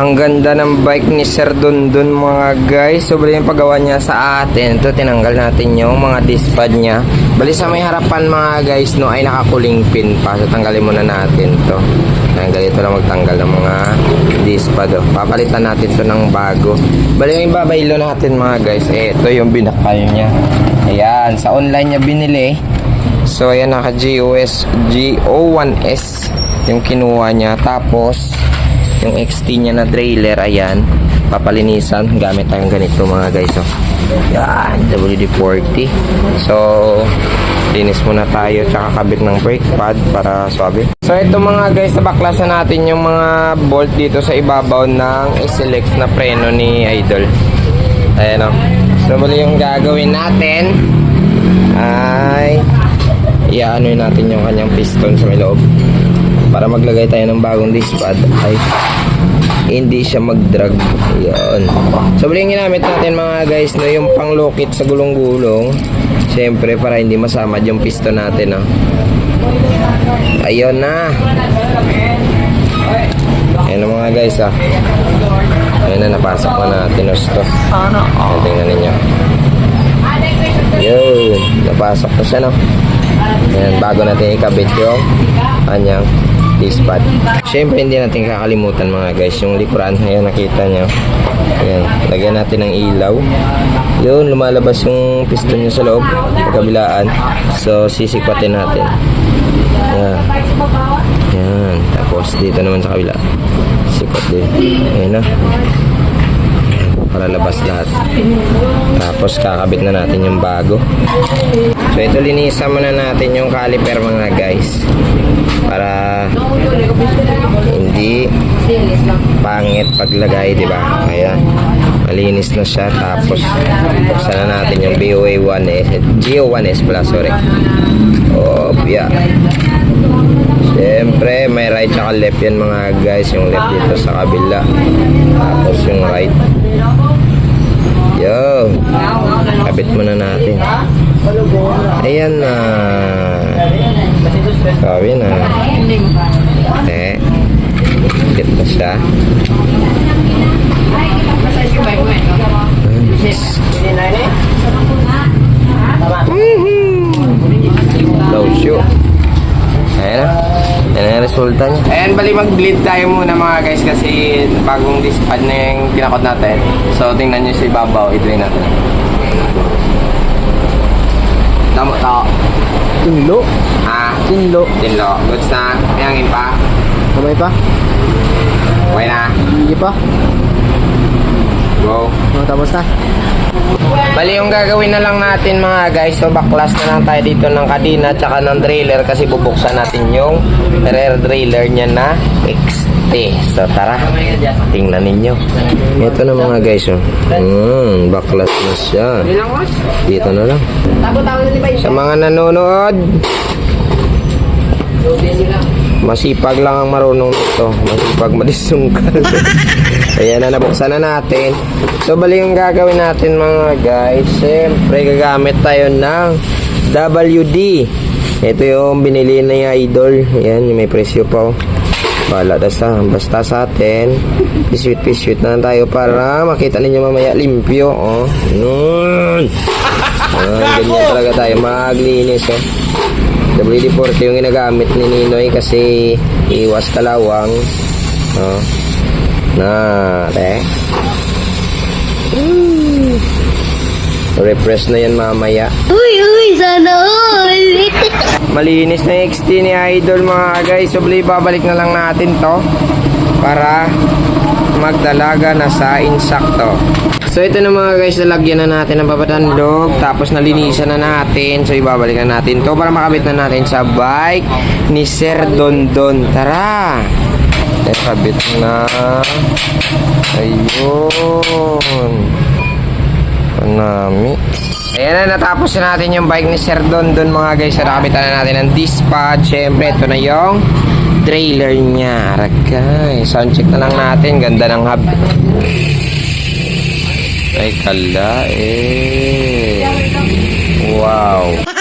Ang ganda ng bike ni Sir Dundun mga guys. Sobrang yung paggawa niya sa atin. Ito, tinanggal natin yung mga disc pad niya. Bali sa may harapan mga guys, no, ay nakakuling pin pa. So, tanggalin muna natin to. Tanggal ito lang magtanggal ng mga disc pad. Oh. Papalitan natin to ng bago. Bali yung ibabaylo natin mga guys. Eh, ito yung binakal niya. Ayan, sa online niya binili. So, ayan, naka GOS, GO1S yung kinuha niya. Tapos, yung XT niya na trailer, ayan, papalinisan. Gamit tayong ganito mga guys. Oh. Yan, WD-40. So, linis muna tayo tsaka kabit ng brake pad para swabe. So, ito mga guys, nabaklasan natin yung mga bolt dito sa ibabaw ng SLX na preno ni Idol. Ayan o. So, bali yung gagawin natin ay iaano natin yung kanyang piston sa may loob para maglagay tayo ng bagong disc pad ay hindi siya mag-drag. Yun. So bali ginamit natin mga guys no, yung panglukit sa gulong-gulong syempre para hindi masamad yung piston natin no. ayun na. Ayun na mga guys ah. Ayun na napasok na natin no, to Ayan, tingnan ninyo. Yun napasok na siya no. Ayan, bago natin ikabit yung kanyang disc pad. Siyempre, hindi natin kakalimutan mga guys, yung likuran. Ayan, nakita nyo. Ayan, lagyan natin ng ilaw. Yun, lumalabas yung piston nyo sa loob, kabilaan. So, sisikwatin natin. Ayan. Ayan. Tapos, dito naman sa kabila. Sikwat din. Ayan na. Para labas lahat. Tapos, kakabit na natin yung bago. So ito linisan muna natin yung caliper mga guys para hindi pangit paglagay, di ba? Kaya malinis na siya tapos buksan na natin yung BOA 1S, GO1S pala, sorry. Oh, yeah. Siyempre, may right tsaka left yan mga guys. Yung left dito sa kabila. Tapos yung right. Yo. Kabit muna natin. Ayan na. Sabi na. Eh. Low shoe. Ayan na. Ayan na yung resulta niya. Ayan, bali mag-bleed tayo muna mga guys kasi bagong dispad na yung kinakot natin. So, tingnan nyo sa ibabaw. I-drain natin. Tama, tao. Tinlo? Ha? Tinlo. Tinlo. Goods na. May hangin pa. Kamay pa? Okay na. Hindi pa? Go. Oh, tapos na? Bali yung gagawin na lang natin mga guys, so baklas na lang tayo dito ng kadina tsaka ng trailer kasi bubuksan natin yung rear trailer niya na XT. So tara, tingnan ninyo. Ito na mga guys, oh. Hmm, baklas na siya. Dito na lang. Sa mga nanonood, masipag lang ang marunong ito. Masipag madisungkal. Ayan na, nabuksan na natin. So, bali yung gagawin natin mga guys. Siyempre, gagamit tayo ng WD. Ito yung binili na yung idol. Ayan, yung may presyo pa. oh. Bala, basta, basta sa atin. Piswit, piswit na tayo para makita ninyo mamaya limpyo. Oh. Yun. Ah, ganyan talaga tayo maglinis. Oh. WD-40 yung ginagamit ni Ninoy kasi iwas kalawang. Oh. Na, te. Mm. Refresh na yan mamaya. Uy, uy, sana all. Malinis na yung XT ni Idol mga guys. So, bali, babalik na lang natin to para magdalaga na sa insakto. So, ito na mga guys, nalagyan na natin ng babadandog. Tapos, nalinisan na natin. So, ibabalik na natin to para makabit na natin sa bike ni Sir Dondon. Tara! Eh, kabit na. Ayun. Panami. Ayan na, natapos na natin yung bike ni Sir Don Don mga guys. So, nakabitan na natin ng dispatch. Siyempre, ito na yung trailer niya. Arakay. Sound check na lang natin. Ganda ng hub. Ay, kala eh. Wow.